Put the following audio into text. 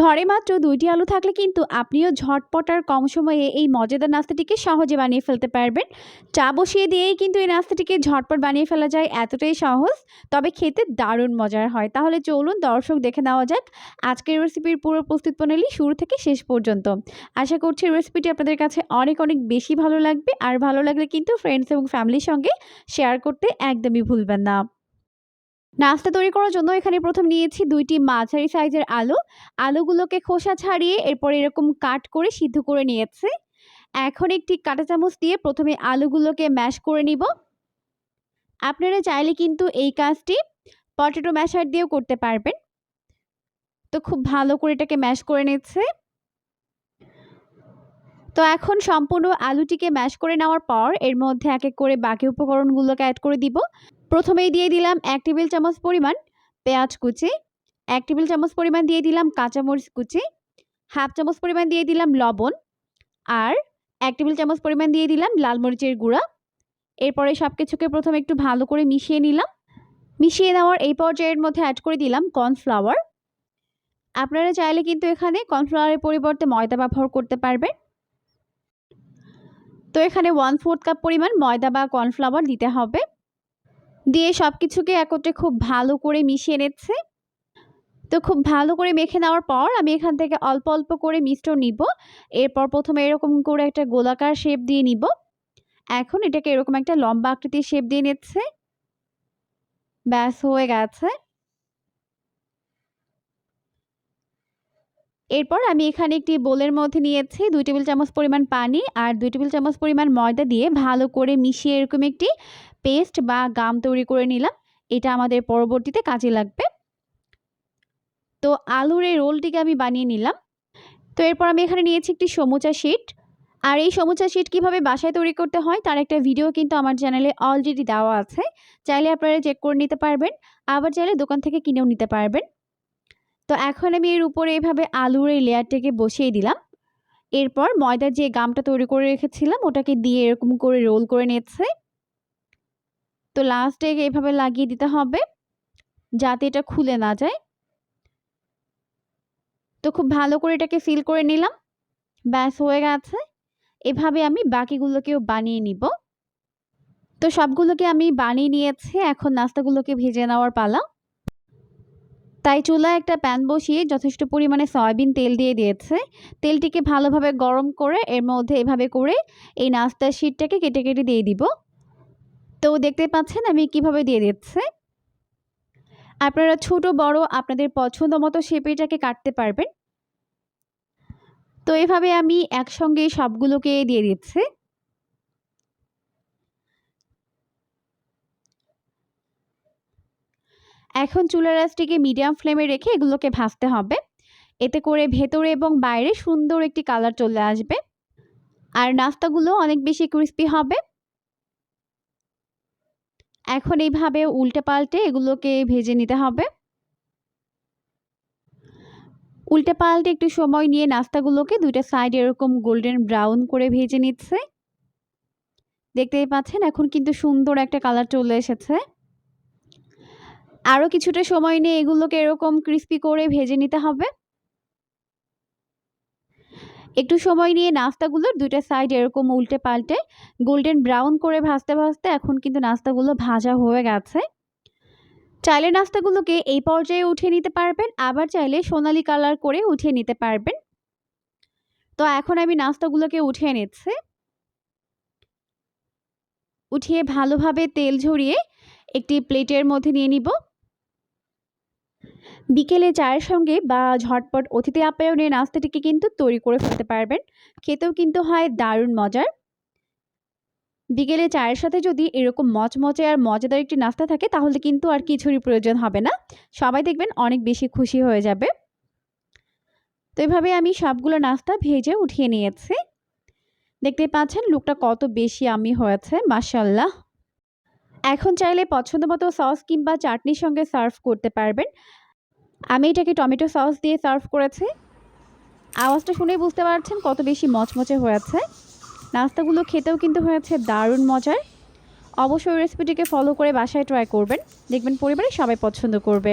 ঘরে মাত্র দুইটি আলু থাকলে কিন্তু আপনিও ঝটপট আর কম সময়ে এই মজাদার নাস্তাটিকে সহজে বানিয়ে ফেলতে পারবেন। চা বসিয়ে দিয়েই কিন্তু এই নাস্তাটিকে ঝটপট বানিয়ে ফেলা যায় এতটাই সহজ, তবে খেতে দারুণ মজার হয়। তাহলে চলুন দর্শক দেখে নেওয়া যাক আজকের রেসিপির পুরো প্রস্তুত প্রণালী শুরু থেকে শেষ পর্যন্ত। আশা করছি রেসিপিটি আপনাদের কাছে অনেক অনেক বেশি ভালো লাগবে, আর ভালো লাগলে কিন্তু ফ্রেন্ডস এবং ফ্যামিলির সঙ্গে শেয়ার করতে একদমই ভুলবেন না। নাস্তা তৈরি করার জন্য এখানে প্রথম নিয়েছি দুইটি মাঝারি সাইজের আলু। আলুগুলোকে খোসা ছাড়িয়ে এরপর এরকম কাট করে সিদ্ধ করে নিয়েছি। এখন একটি কাঁটা চামচ দিয়ে প্রথমে আলুগুলোকে ম্যাশ করে নিব। আপনারা চাইলে কিন্তু এই কাজটি পটেটো ম্যাশার দিয়েও করতে পারবেন। তো খুব ভালো করে এটাকে ম্যাশ করে নিচ্ছে তো এখন সম্পূর্ণ আলুটিকে ম্যাশ করে নেওয়ার পর এর মধ্যে এক এক করে বাকি উপকরণগুলোকে অ্যাড করে দিব। প্রথমেই দিয়ে দিলাম এক টেবিল চামচ পরিমাণ পেঁয়াজ কুচি, এক টেবিল চামচ পরিমাণ দিয়ে দিলাম কাঁচামরিচ কুচি, হাফ চামচ পরিমাণ দিয়ে দিলাম লবণ আর এক টেবিল চামচ পরিমাণ দিয়ে দিলাম লাল মরিচের গুঁড়া। এরপরে সব কিছুকে প্রথমে একটু ভালো করে মিশিয়ে নিলাম। মিশিয়ে নেওয়ার এই পর্যায়ের মধ্যে অ্যাড করে দিলাম কর্নফ্লাওয়ার আপনারা চাইলে কিন্তু এখানে কর্নফ্লাওয়ারের পরিবর্তে ময়দা ব্যবহার করতে পারবেন। তো এখানে ওয়ান ফোর্থ কাপ পরিমাণ ময়দা বা কর্নফ্লাওয়ার দিতে হবে। দিয়ে সব কিছুকে একত্রে খুব ভালো করে মিশিয়ে নিচ্ছে। তো খুব ভালো করে মেখে নেওয়ার পর আমি এখান থেকে অল্প অল্প করে মিশ্রণ নিব। এরপর প্রথমে এরকম করে একটা গোলাকার শেপ দিয়ে নিব। এখন এটাকে এরকম একটা লম্বা আকৃতির শেপ দিয়ে নিচ্ছে। ব্যাস, হয়ে গেছে। এরপর আমি এখানে একটি বোলের মধ্যে নিয়েছি দুই টেবিল চামচ পরিমাণ পানি আর দুই টেবিল চামচ পরিমাণ ময়দা দিয়ে ভালো করে মিশিয়ে এরকম একটি পেস্ট বা গাম তৈরি করে নিলাম। এটা আমাদের পরবর্তীতে কাজে লাগবে। তো আলুর এই রোলটিকে আমি বানিয়ে নিলাম। তো এরপর আমি এখানে নিয়েছি একটি সমুচা শিট আর এই সমুচা শিট কীভাবে বাসায় তৈরি করতে হয় তার একটা ভিডিও কিন্তু আমার চ্যানেলে অলরেডি দেওয়া আছে। চাইলে আপনারা চেক করে নিতে পারবেন। আবার চাইলে দোকান থেকে কিনেও নিতে পারবেন। তো এখন আমি এর উপরে এইভাবে আলুর এই লেয়ারটাকে বসিয়ে দিলাম। এরপর ময়দার যে গামটা তৈরি করে রেখেছিলাম, ওটাকে দিয়ে এরকম করে রোল করে নিচ্ছে। তো লাস্টে এইভাবে লাগিয়ে দিতে হবে, যাতে এটা খুলে না যায়। তো খুব ভালো করে এটাকে ফিল করে নিলাম, ব্যাস হয়ে গেছে। এভাবে আমি বাকিগুলোকেও বানিয়ে নিব। তো সবগুলোকে আমি বানিয়ে নিয়েছি, এখন নাস্তাগুলোকে ভেজে নেওয়ার পালা। তাই চুলায় একটা প্যান বসিয়ে যথেষ্ট পরিমাণে সয়াবিন তেল দিয়ে দিয়েছে। তেলটিকে ভালোভাবে গরম করে এর মধ্যে এভাবে করে এই নাস্তার শিটটাকে কেটে কেটে দিয়ে দিব। তো দেখতে পাচ্ছেন আমি কীভাবে দিয়ে দিচ্ছি। আপনারা ছোট, বড় আপনাদের পছন্দ মতো শেপেটাকে কাটতে পারবেন। তো এভাবে আমি একসঙ্গে সবগুলোকে দিয়ে দিচ্ছি। এখন চুলার আঁচটিকে মিডিয়াম ফ্লেমে রেখে এগুলোকে ভাজতে হবে। এতে করে ভেতরে এবং বাইরে সুন্দর একটি কালার চলে আসবে। আর নাস্তাগুলো অনেক বেশি ক্রিস্পি হবে। এখন এইভাবে উল্টে পাল্টে এগুলোকে ভেজে নিতে হবে। উল্টে পাল্টে একটু সময় নিয়ে নাস্তাগুলোকে দুইটা সাইড এরকম গোল্ডেন ব্রাউন করে ভেজে নিচ্ছে। দেখতেই পাচ্ছেন, এখন কিন্তু সুন্দর একটা কালার চলে এসেছে। আরও কিছুটা সময় নিয়ে এগুলোকে এরকম ক্রিস্পি করে ভেজে নিতে হবে। একটু সময় নিয়ে নাস্তাগুলোর দুইটা সাইড এরকম উল্টে পাল্টে গোল্ডেন ব্রাউন করে ভাজতে ভাজতে এখন কিন্তু নাস্তাগুলো ভাজা হয়ে গেছে। চাইলে নাস্তাগুলোকে এই পর্যায়ে উঠিয়ে নিতে পারবেন, আবার চাইলে সোনালি কালার করে উঠিয়ে নিতে পারবেন। তো এখন আমি নাস্তাগুলোকে উঠিয়ে নিচ্ছি। উঠিয়ে ভালোভাবে তেল ঝরিয়ে একটি প্লেটের মধ্যে নিয়ে নিব। বিকেলে চায়ের সঙ্গে বা ঝটপট অতিথি আপ্যায়নে নাস্তাটিকে কিন্তু তৈরি করে ফেলতে পারবেন। খেতেও কিন্তু হয় দারুণ মজার। বিকেলে চায়ের সাথে যদি এরকম মচমচে আর মজাদার একটি নাস্তা থাকে, তাহলে কিন্তু আর কিছুরই প্রয়োজন হবে না। সবাই দেখবেন অনেক বেশি খুশি হয়ে যাবে। তো এভাবে আমি সবগুলো নাস্তা ভেজে উঠিয়ে নিয়েছি। দেখতে পাচ্ছেন লুকটা কত বেশি আমি হয়েছে মাসাল্লাহ এখন চাইলে পছন্দ মতো সস কিংবা চাটনির সঙ্গে সার্ভ করতে পারবেন। আমি এটাকে টমেটো সস দিয়ে সার্ভ করেছি। আওয়াজটা শুনেই বুঝতে পারছেন কত বেশি মচমচে হয়েছে নাস্তাগুলো খেতেও কিন্তু হয়েছে দারুণ মজার। অবশ্যই রেসিপিটিকে ফলো করে বাসায় ট্রাই করবেন। দেখবেন পরিবারে সবাই পছন্দ করবে।